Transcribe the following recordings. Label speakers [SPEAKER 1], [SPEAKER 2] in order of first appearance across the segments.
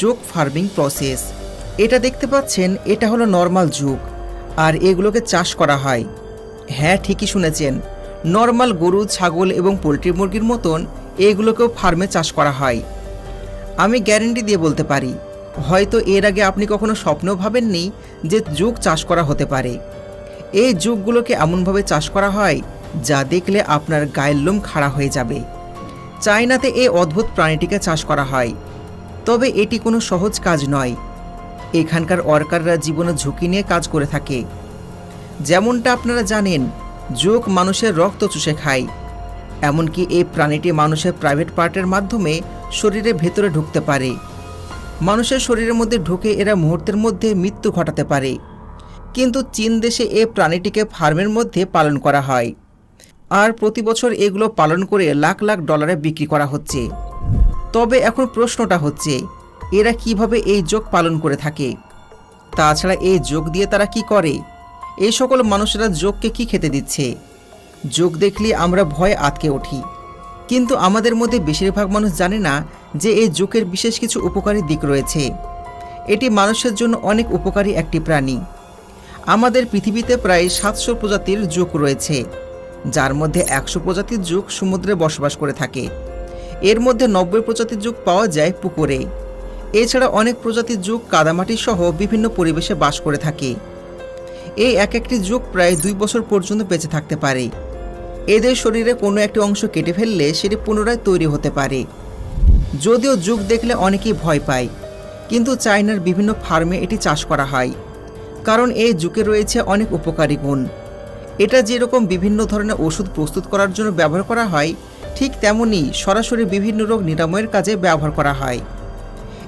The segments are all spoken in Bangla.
[SPEAKER 1] যোগ ফার্মিং প্রসেস। এটা দেখতে পাচ্ছেন, এটা হলো নর্মাল যুগ, আর এগুলোকে চাষ করা হয়। হ্যাঁ ঠিকই শুনেছেন, নর্মাল গরু, ছাগল এবং পোলট্রি মুরগির মতন এগুলোকেও ফার্মে চাষ করা হয়। আমি গ্যারেন্টি দিয়ে বলতে পারি, হয়তো এর আগে আপনি কখনো স্বপ্নেও ভাবেননি যে যুগ চাষ করা হতে পারে। এই যুগগুলোকে এমনভাবে চাষ করা হয়, যা দেখলে আপনার গায়ের লোম খাড়া হয়ে যাবে। চায়নাতে এই অদ্ভুত প্রাণীটিকে চাষ করা হয়। তবে এটি কোনো সহজ কাজ নয়। এখানকার ওয়ার্কাররা জীবনে ঝুঁকি নিয়ে কাজ করে থাকে। যেমনটা আপনারা জানেন যোগ মানুষের রক্ত চুষে খায়। এমনকি এই প্রাণীটি মানুষের প্রাইভেট পার্টের মাধ্যমে শরীরের ভেতরে ঢুকতে পারে। মানুষের শরীরের মধ্যে ঢুকে এরা মুহূর্তের মধ্যে মৃত্যু ঘটাতে পারে। কিন্তু চীন দেশে এ প্রাণীটিকে ফার্মের মধ্যে পালন করা হয়। আর প্রতি বছর এগুলো পালন করে লাখ লাখ ডলারে বিক্রি করা হচ্ছে। তবে এখন প্রশ্নটা হচ্ছে, এরা কীভাবে এই যোগ পালন করে থাকে? তাছাড়া এই যোগ দিয়ে তারা কি করে? এই সকল মানুষেরা যোগকে কি খেতে দিচ্ছে? যোগ দেখলে আমরা ভয়ে আটকে উঠি। কিন্তু আমাদের মধ্যে বেশিরভাগ মানুষ জানে না যে এই যোগের বিশেষ কিছু উপকারী দিক রয়েছে। এটি মানুষের জন্য অনেক উপকারী একটি প্রাণী। আমাদের পৃথিবীতে প্রায় সাতশো প্রজাতির যুগ রয়েছে, যার মধ্যে একশো প্রজাতির যুগ সমুদ্রে বসবাস করে থাকে। এর মধ্যে নব্বই প্রজাতির যুগ পাওয়া যায় পুকুরে। এছাড়া অনেক প্রজাতির যুগ কাদামাটি সহ বিভিন্ন পরিবেশে বাস করে থাকে। এই এক একটি যুগ প্রায় দুই বছর পর্যন্ত বেঁচে থাকতে পারে। এদের শরীরে কোনো একটি অংশ কেটে ফেললে সেটি পুনরায় তৈরি হতে পারে। যদিও যুগ দেখলে অনেকেই ভয় পায়, কিন্তু চায়নার বিভিন্ন ফার্মে এটি চাষ করা হয়, কারণ এই যুগে রয়েছে অনেক উপকারী গুণ। এটা যেরকম বিভিন্ন ধরনের ওষুধ প্রস্তুত করার জন্য ব্যবহার করা হয় ঠিক তেমনই সরাসরি বিভিন্ন রোগ নিরাময়ের কাজে ব্যবহার করা হয়।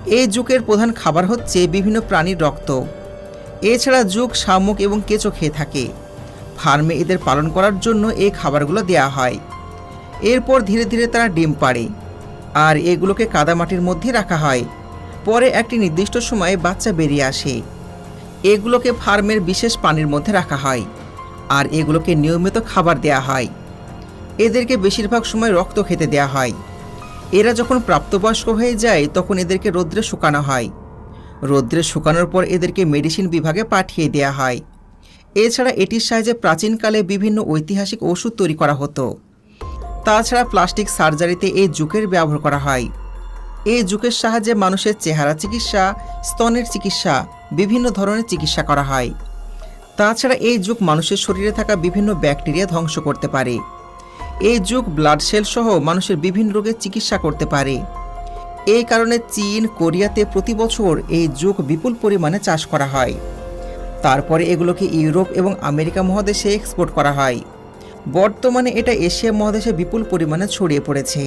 [SPEAKER 1] এই যুগের প্রধান খাবার হচ্ছে বিভিন্ন প্রাণীর রক্ত। এছাড়া যুগ, শামুক এবং কেঁচো খেয়ে থাকে। ফার্মে এদের পালন করার জন্য এই খাবারগুলো দেয়া হয়। এরপর ধীরে ধীরে তারা ডিম পাড়ে। আর এগুলোকে কাদামাটির মধ্যে রাখা হয়। পরে একটি নির্দিষ্ট সময়ে বাচ্চা বেরিয়ে আসে। এগুলোকে ফার্মের বিশেষ পানির মধ্যে রাখা হয়। আর এগুলোকে নিয়মিত খাবার দেয়া হয়। এদেরকে বেশিরভাগ সময় রক্ত খেতে দেয়া হয়। এরা যখন প্রাপ্তবয়স্ক হয়ে যায়, তখন এদেরকে রৌদ্রে শুকানো হয়। রৌদ্রে শুকানোর পর এদেরকে মেডিসিন বিভাগে পাঠিয়ে দেয়া হয়। এছাড়া এটির সাহায্যে প্রাচীনকালে বিভিন্ন ঐতিহাসিক ওষুধ তৈরি করা হতো। তাছাড়া প্লাস্টিক সার্জারিতে এই জুকের ব্যবহার করা হয়। এই জুকের সাহায্যে মানুষের চেহারা চিকিৎসা, স্তনের চিকিৎসা, বিভিন্ন ধরনের চিকিৎসা করা হয়। তাছাড়া এই যুগ মানুষের শরীরে থাকা বিভিন্ন ব্যাকটেরিয়া ধ্বংস করতে পারে। এই যুগ ব্লাড সেল সহ মানুষের বিভিন্ন রোগের চিকিৎসা করতে পারে। এই কারণে চীন, কোরিয়াতে প্রতি বছর এই যুগ বিপুল পরিমাণে চাষ করা হয়। তারপরে এগুলোকে ইউরোপ এবং আমেরিকা মহাদেশে এক্সপোর্ট করা হয়। বর্তমানে এটা এশিয়া মহাদেশে বিপুল পরিমাণে ছড়িয়ে পড়েছে।